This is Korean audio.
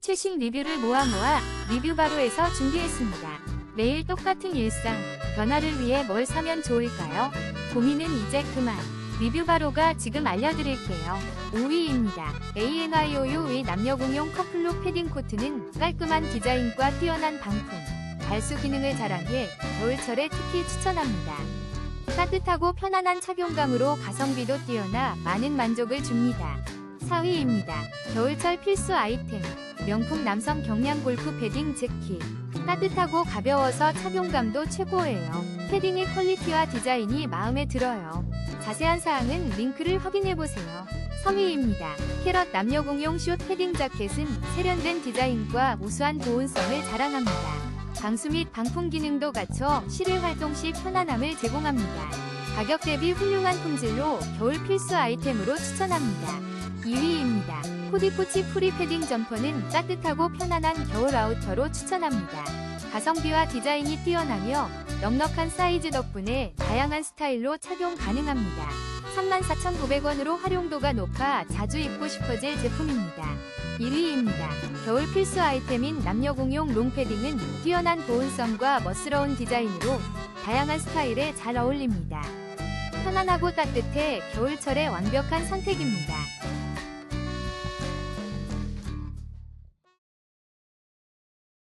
최신 리뷰를 모아 모아 리뷰 바로에서 준비했습니다. 매일 똑같은 일상, 변화를 위해 뭘 사면 좋을까요? 고민은 이제 그만. 리뷰 바로가 지금 알려드릴게요. 5위입니다. ANIOU 남녀 공용 커플룩 패딩 코트는 깔끔한 디자인과 뛰어난 방풍, 발수 기능을 자랑해 겨울철에 특히 추천합니다. 따뜻하고 편안한 착용감으로 가성비도 뛰어나 많은 만족을 줍니다. 4위입니다. 겨울철 필수 아이템. 명품 남성 경량 골프 패딩 재킷. 따뜻하고 가벼워서 착용감도 최고예요. 패딩의 퀄리티와 디자인이 마음에 들어요. 자세한 사항은 링크를 확인해보세요. 3위입니다. 캐럿 남녀 공용 숏 패딩 자켓은 세련된 디자인과 우수한 보온성을 자랑합니다. 방수 및 방풍 기능도 갖춰 실외 활동 시 편안함을 제공합니다. 가격 대비 훌륭한 품질로 겨울 필수 아이템으로 추천합니다. 2위입니다. 코디포치 프리 패딩 점퍼는 따뜻하고 편안한 겨울 아우터로 추천합니다. 가성비와 디자인이 뛰어나며 넉넉한 사이즈 덕분에 다양한 스타일로 착용 가능합니다. 34,900원으로 활용도가 높아 자주 입고 싶어질 제품입니다. 1위입니다. 겨울 필수 아이템인 남녀 공용 롱패딩은 뛰어난 보온성과 멋스러운 디자인으로 다양한 스타일에 잘 어울립니다. 편안하고 따뜻해 겨울철의 완벽한 선택입니다.